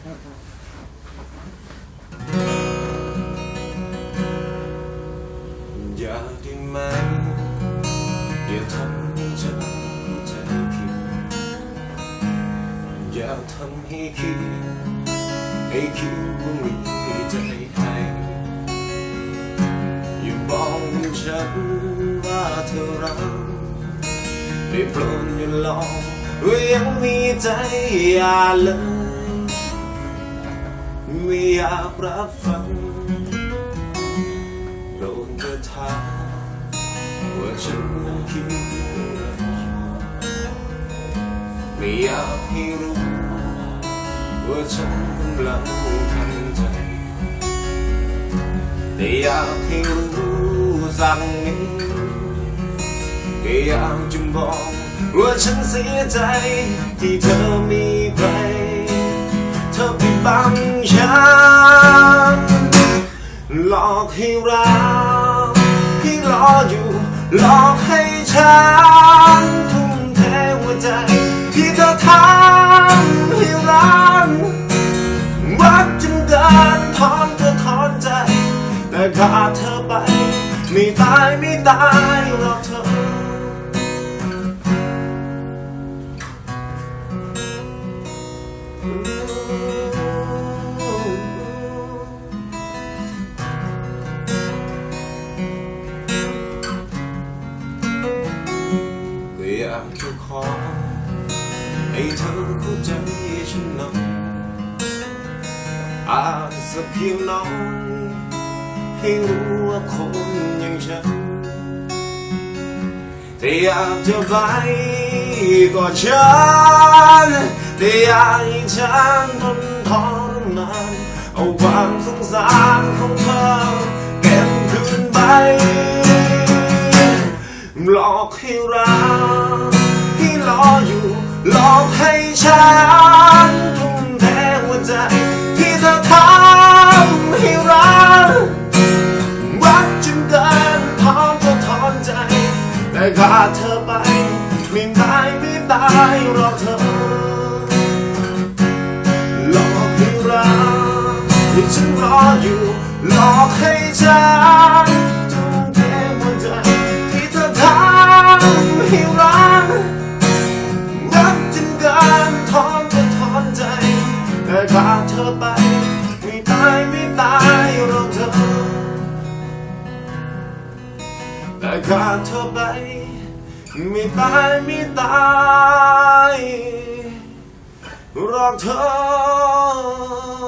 อย่าได้ไหมอย่าทำให้ฉันเข้าใจผิดอย่าทำให้คิดให้คิดว่ามีใจให้อย่าบอกฉันว่าเธอรักได้โปรดอย่าหลอกว่ายังมีใจอย่าเลย ไม่อยากรับฟังโดนเธอถาว่าฉันนั้นคิดอะไรอยู่ไม่อยากให้รู้ว่าฉันกำลังทำใจแต่อยากให้รู้สักนิดแค่อยากจะบอกว่าฉันเสียใจที่เธอ หลอกให้รักให้รออยู่หลอกให้ฉันทุ่มเทหัวใจที่เธอทำให้รักรักจนเกินถอนเธอถอนใจ แต่ขาดเธอไป ไม่ตายไม่ตายหรอกเธอก็ อให้เธอเข้าใจฉันหน่อยอาจสักเพียงน้อยให้รู้ว่าคนอย่างฉันแต่อยากจะไปก็ฉันแต่อยากให้ฉันทนทรมานเอาความสงสารของเธอเก็บคืนไปหลอกให้รักให้รออยู่ หลอกให้ฉันทุ่มเทหัวใจ ที่เธอทำให้รัก รักจนเกินพร้อมจะถอนใจ แต่ขาดเธอไป ไม่ตายไม่ตายรอเธอ หลอกให้รักให้ฉันรออยู่ หลอกให้ฉัน อไป ไม่ตายไม่ตายรอเธอแต่ขาดเธอไป ไม่ตายไม่ตายรอเธอ